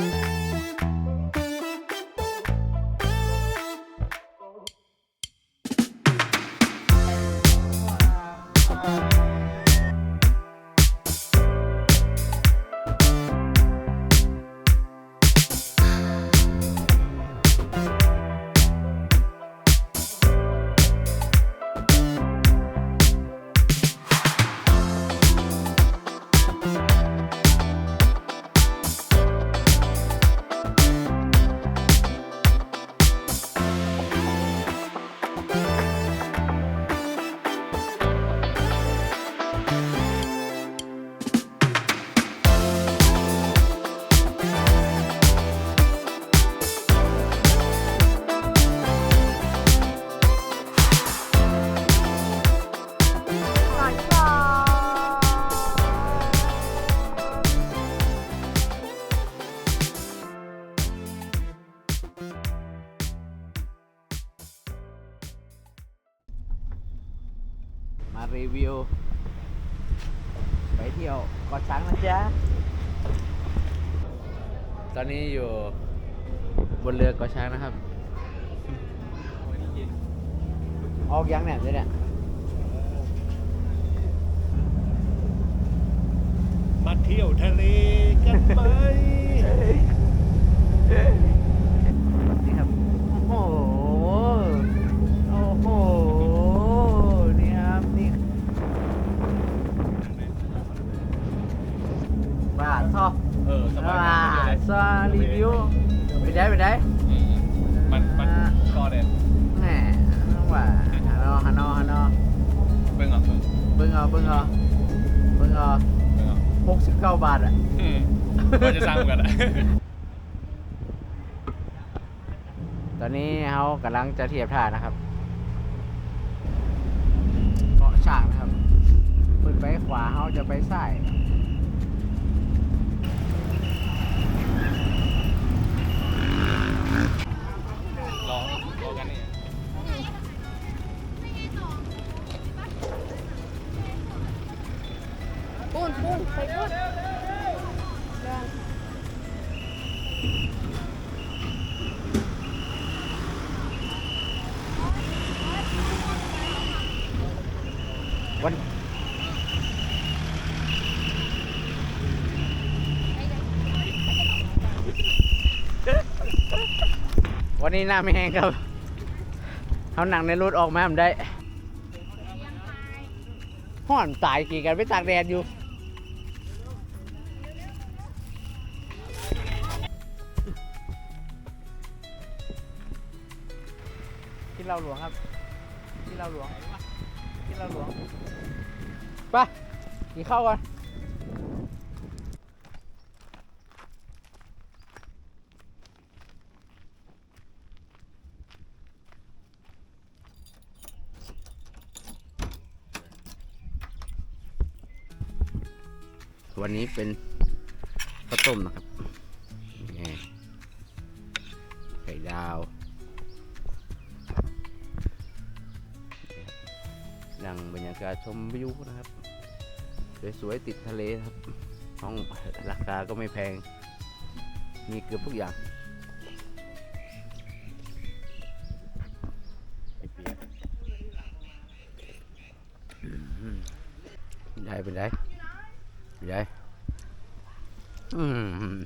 ม ช้างนะครับ ออกยังเนี่ยเดี๋ยวเนี่ย กำลังจะเทียบท่านะครับเกาะช้างนะครับขึ้นไปขวาเขาจะไปซ้ายรอรอกันนี่ปูนปูนไปปูนวันวั นี้หน้าไม่แห้งครับเขาหนังในรถออกมาทำได้ห่อนตายกี่กันไปตากแดดอยู่ที่เราหลวงครับที่เราหลวงที่เราหลวงไปกินข้าวก่อน วันนี้เป็นข้าวต้มนะครับไข่ดาวดังบรรยากาศชมวิวนะครับ สวยๆติดทะเลครับ ห้องราคาก็ไม่แพง มีเกือบทุกอย่างได้เป็นไง เป็นไงอืม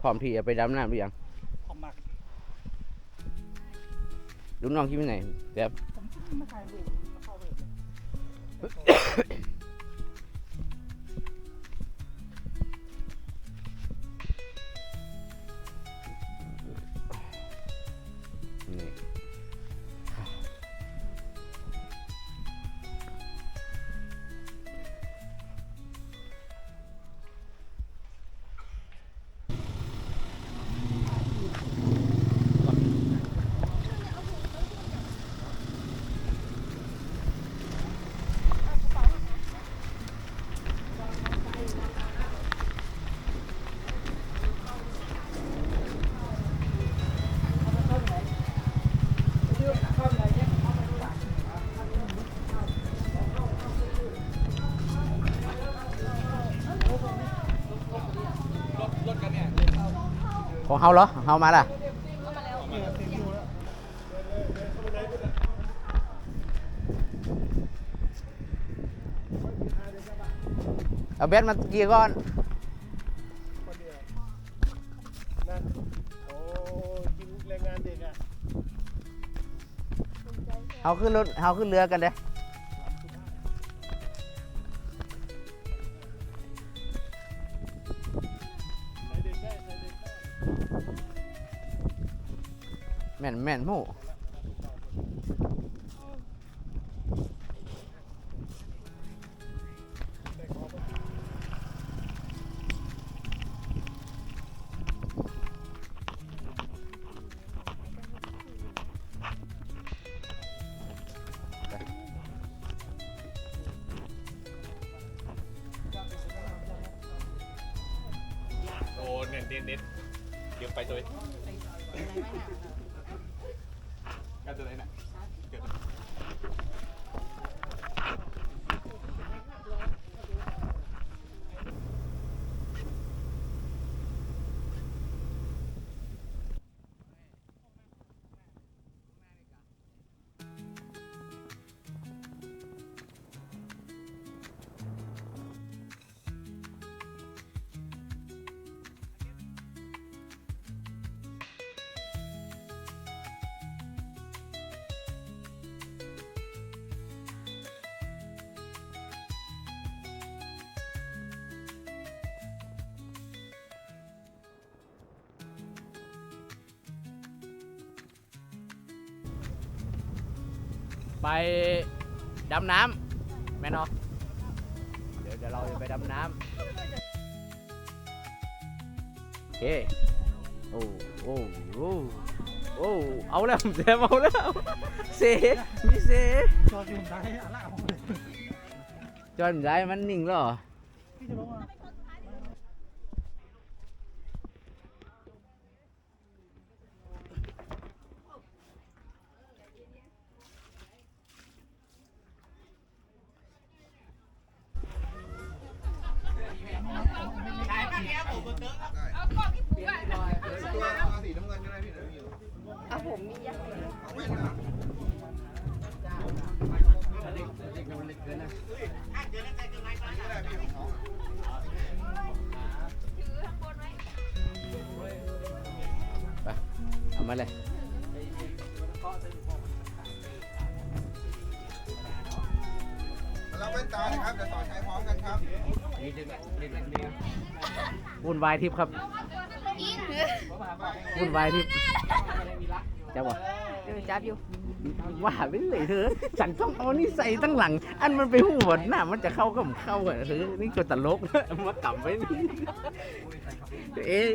พร้อมที่จะไปดำน้ำหรือยังพอมากลูกน้องคิดไปไหนแบบมาถ่ายรูปเข้า เฮาเหรอเฮามาล่ะเอาเบสมาเกียร์ก่อนนั่นโอ้กินแรงงานเด็กอะเฮาขึ้นรถเฮาขึ้นเรือกันเด้ แม่นแม่นหมู่ ไปดำน้ำแม่นอเดี๋ยวเดี๋ยวเราจะไปดำน้ำโอเคโอ้โอ้โอ้โอ้เอาแล้วแซมเอาแล้วเซมีเซจอดอยู่ไหนอะไรเอาเลยจอนใจมันนิ่งแล้วเหรอพี่จะลงอะอะ มาเลย เราเป็นตานะครับเดี๋ยวต่อใช้พร้อมกันครับวุ่นวายทิพย์ครับ วุ่นวายทิพย์จะบอกเออจับอยู่ ว่าไปเลยเธอฉันต้องเอานี่ใส่ตั้งหลัง อันมันไปหัวหน้ามันจะเข้าก็มเข้าอะเธอนี่ก็ตลกมากลับไปนี่เอง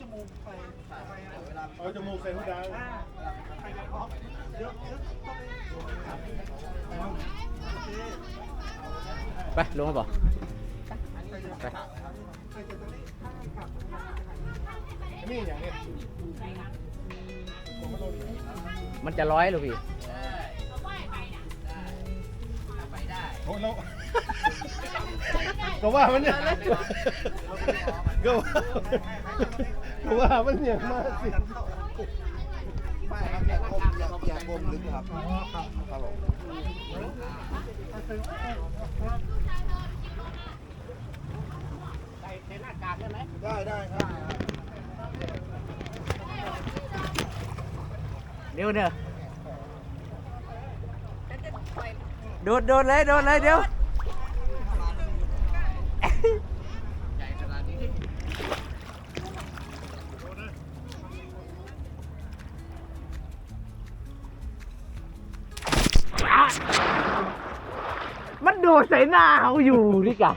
จมูกใส่หูดังไปลงมาบอกไปนี่อย่างเนี้ยมันจะร้อยหรือพี่โอ้เรา ก็ว่ามันเนี่ยก็ว่าก็ว่ามันเนี่ยมากสิไม่ครับอย่าก้มอย่าอย่าก้มลึกครับครับผมได้ได้ครับเดี๋ยวเนอะโดดโดดเลยโดดเลยเดี๋ยว หน้าเอาอยู่นี่กะ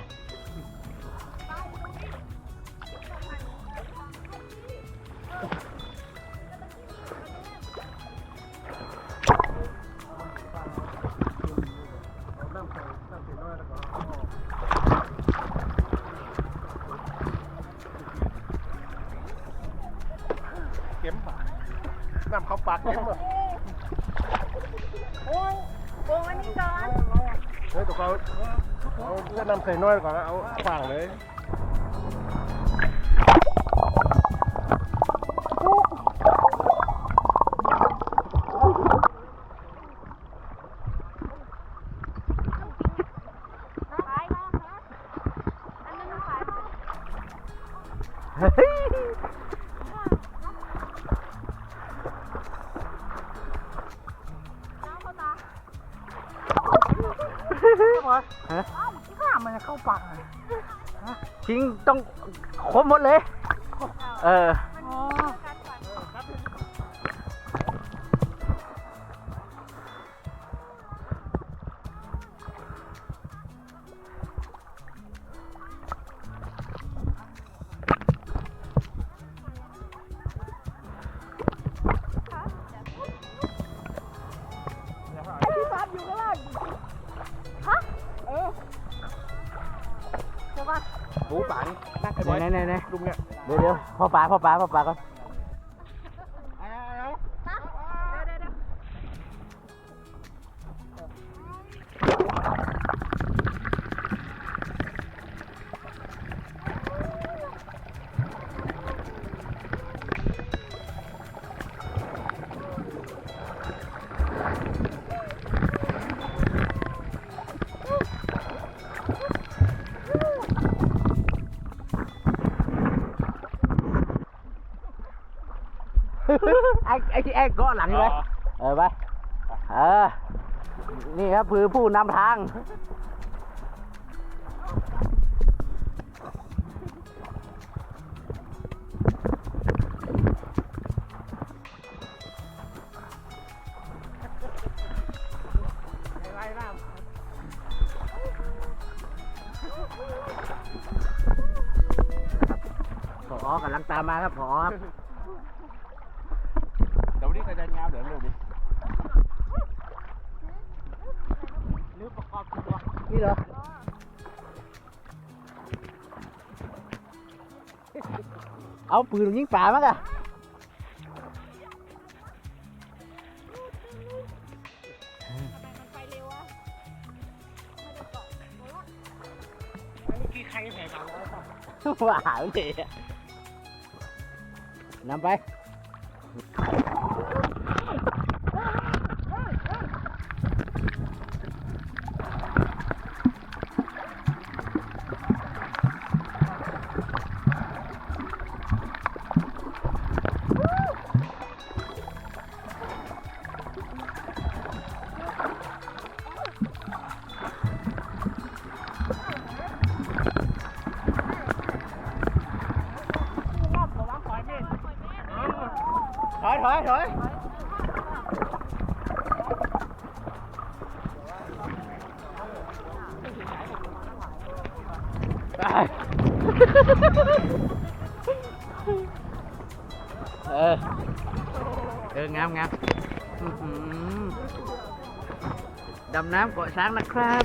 เข็มปากน้ำเขาปากเข็มเหรอ เฮ้ยตัวเขาเอาเส้นนำใส่น้อยก่อนนะเอาฝางเลย หมดเลย เออ ปลาพ่อปลาพ่อปลาก่อน อ้ไอ้ไอ้เกาะหลังเลยเออไปเออนี่ครับคือผู้นำทางพอกำลังตามมาครับพอครับ แต่วันนี้ใครจะงามเดี๋ยวเร็วดิ นี่ เหรอเอาปืนยิงป่ามั้งอะไปเร็วอะว่าหาไม่เจออนำไป ถอยถอยถอยไปเออเอองามงามดำน้ำเกาะช้างนะครับ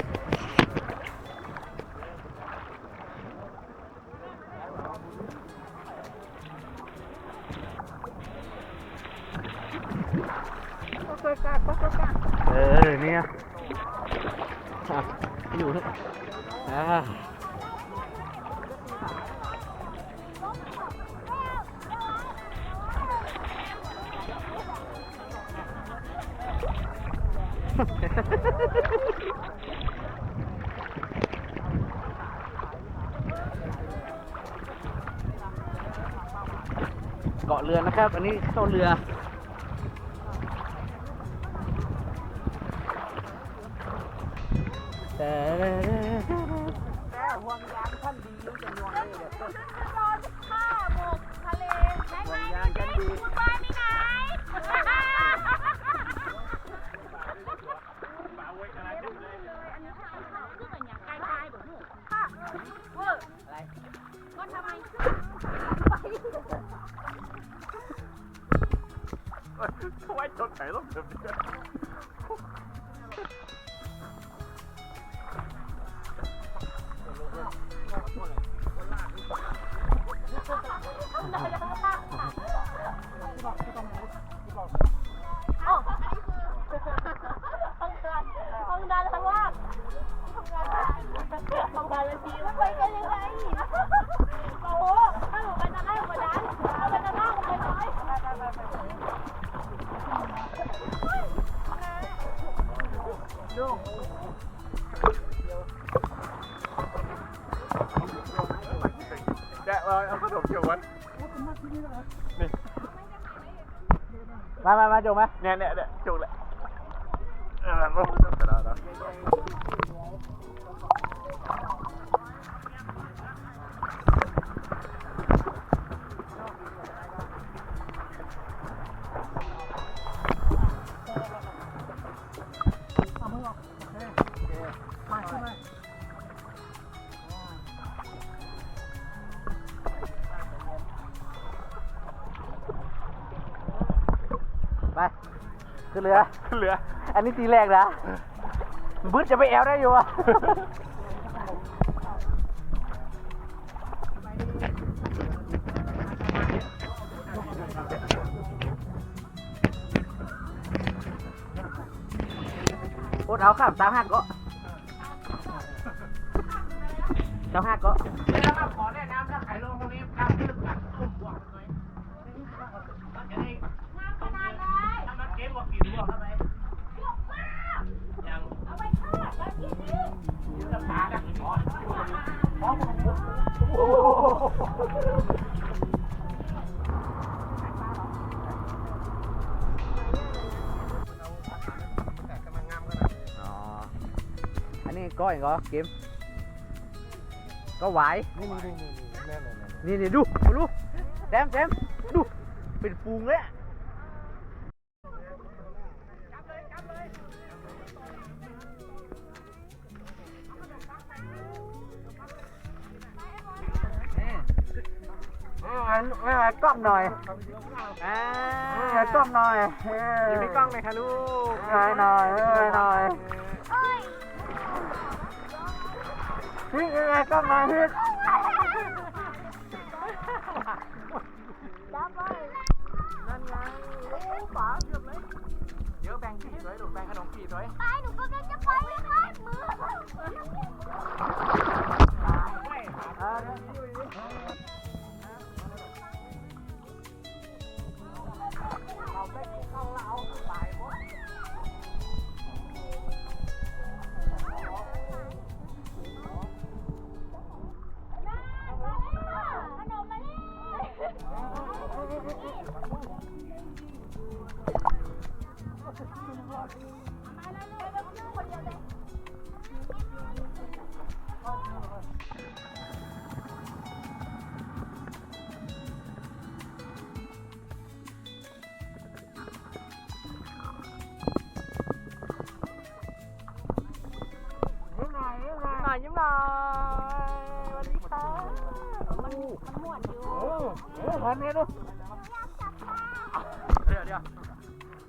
อ่าเกาะเรือนะครับ อันนี้เข้าเรือ ไว้ชนไมามามาจบไหมเนี่ยเนี่ยเนี่ยจุกแหละเออแล้วก็กระดาษนะ ขึ้นเรือขึ้นเรือ อันนี้ทีแรกนะบึ้ดจะไปแอลได้อยู่วะโอ๊ตเอาครับสามห้าก็สามห้าก็ ขอแนะนำ อันนี้ก้อยเหรอเกม ก็ไหวนี่นี่นี่นี่แน่นอนนี่นี่ดูมาดูแซมแซมดูเป็นฟูงเลยอะไม่ไหวกล้องหน่อยอ่ากล้องหน่อยอยู่ในกล้องไหมคะลูกหน่อยหน่อยหน่อย พี่ยังไงกล้องหน่อยพี่จับไว้นั่นไงโอ้ป๋าเกือบเลยเดี๋ยวแบ่งผีด้วยลูกแบ่งขนมผีด้วยไปหนูกำลังจะไปเลยมือ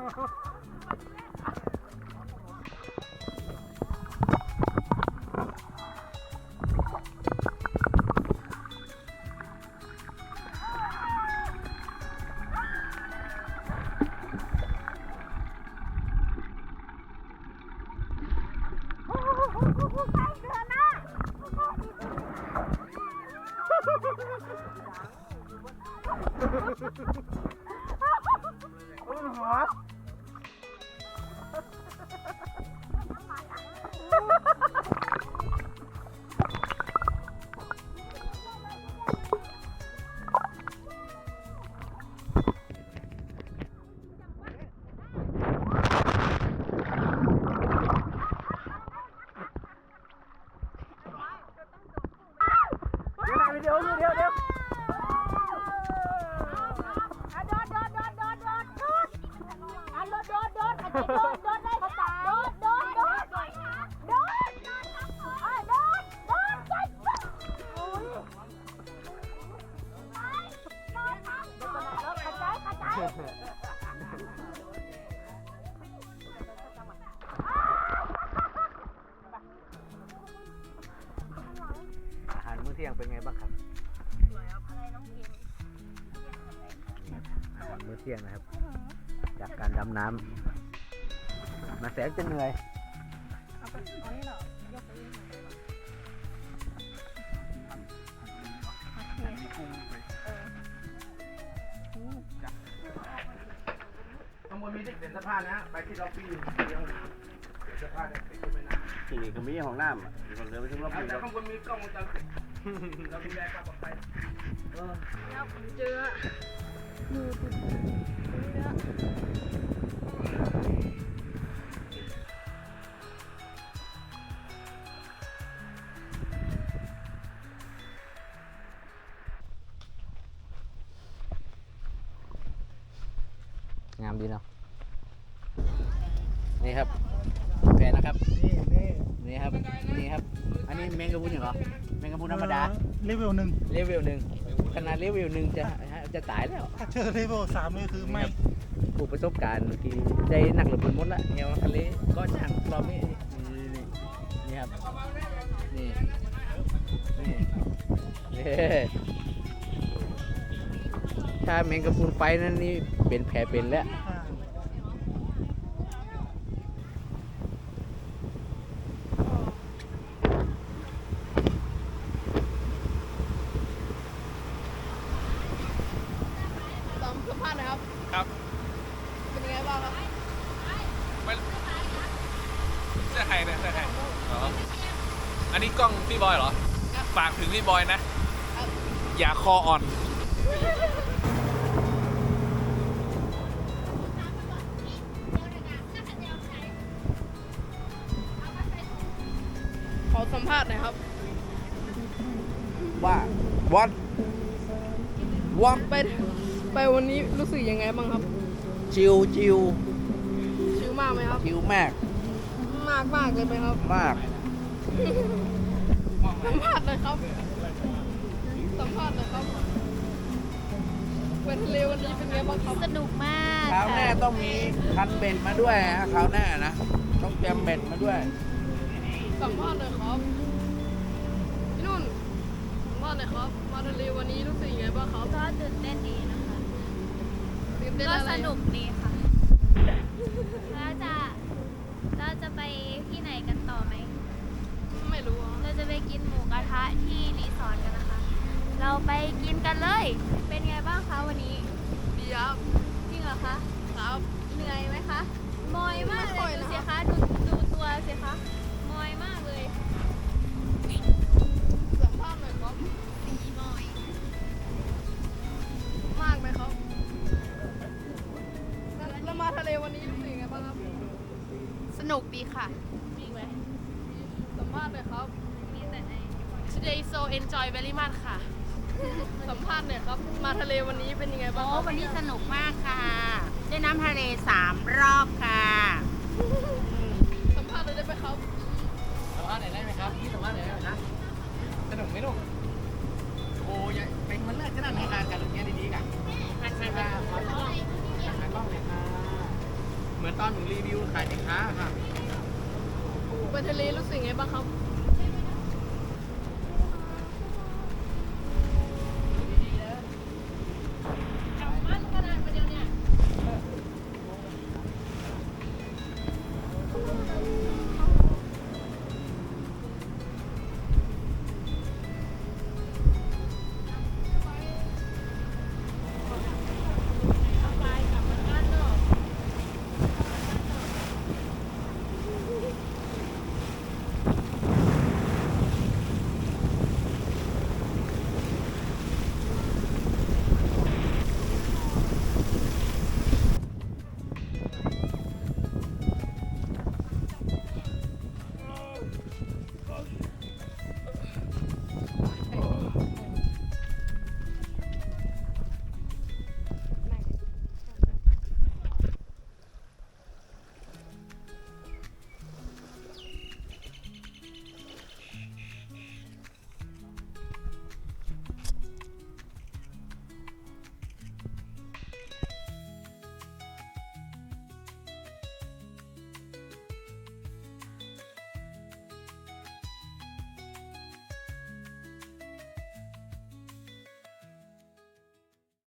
그렇습 니. ดี๋ยวเดี๋ยวเดี๋ยวเดี๋ยวอะโดดโดดโดดโดดโดดโดดอะโดดโดดโดด เที่ยงนะครับ จากการดำน้ำมาแสนจะเหนื่อยข้างบนมีที่เปลี่นสะพอผ้านะ ไปที่ล็อบบี้เดียวเปลี่นสื้อผ้เดี๋ไปที่แม่น้ำที่ก็มีของน้ำอะมีคนเดินไปถึงล็อบบี้แล้วข้างบนมีกล้องวงจรปิดเราดูแลความปลับไปเออ แล้วผมเจอ ดูดูเนื้องามดีเนาะนี่ครับแฟนนะครับ นี่นี่นี่ครับ นี่ครับ อันนี้แมงกะพรุนเหรอ แมงกะพรุนธรรมดา เลเวลหนึ่งเลเวลหนึ่งขนาดเลเวลหนึ่งจะ จะตายแล้วถ้าเจอเลเวลสามนี่คือไม่ผู้ประสบการณ์เมื่อกี้ใจหนักหรือปืนมดละเงี้ยทะเลก็ช่างรอบนี้นี่นี่นี่ครับนี่นี่นี่ถ้าแมงกะพรุนไฟนั่นนี่เป็นแผลเป็นแล้ว สัมภาษณ์หน่อยครับ ว่าวัดวัดไปไปวันนี้รู้สึกยังไงบ้างครับจิวจิวชิลมากไหมครับจิวมากมากมากเลยไหมครับ มาก สัมภาษณ์หน่อยครับ สัมภาษณ์หน่อยครับไปทะเลวันนี้เป็นไงบ้างครับ สนุกมากคราวหน้าค่ะต้องมีคันเบ็ดมาด้วยฮะคราวหน้านะต้องเตรียมเบ็ดมาด้วย สัมภาษณ์หน่อยครับ พี่นุ่น สัมภาษณ์หน่อยครับ มาทะเลวันนี้รู้สึกยังไงบ้างครับ ก็ตื่นเต้นดีนะคะตื่นเต้นก็อะไรสนุกดีค่ะ แล้วจะเราจะไปที่ไหนกันต่อไหม ไม่รู้อะเราจะไปกินหมูกระทะที่รีสอร์ทกันนะคะ เราไปกินกันเลย เป็นไงบ้างคะวันนี้ดีครับจริงเหรอคะ ครับ เหนื่อยไหมคะมอยมากไม่เลค่อยยดูนะคะสิคะ ดูดูตัวสิคะ นุกดีค่ะ มีไหมสัมภาษณ์หน่อยครับ มีแต่ใน Today so enjoy very much ค่ะ สัมภาษณ์หน่อยครับ มาทะเลวันนี้เป็นยังไงบ้างโอ้ครับวันนี้สนุกมากค่ะเล่นน้ำทะเลสามรอบค่ะสัมภาษณ์เลยได้ไหมครับ สัมภาษณ์หน่อยได้ไหมครับพี่สัมภาษณ์หน่อยได้ไหมนะสนุกไหมลูกโอ้ยไปมันเลิกจะนั่งให้การกันตรงนี้ดีๆกันใช่ค่ะขอถ่ายถ่ายกล้องหน่อยค่ะเหมือน ตอนหนูรีวิวขายสินค้าค่ะไปทะเลรู้สึกไงบ้างครับ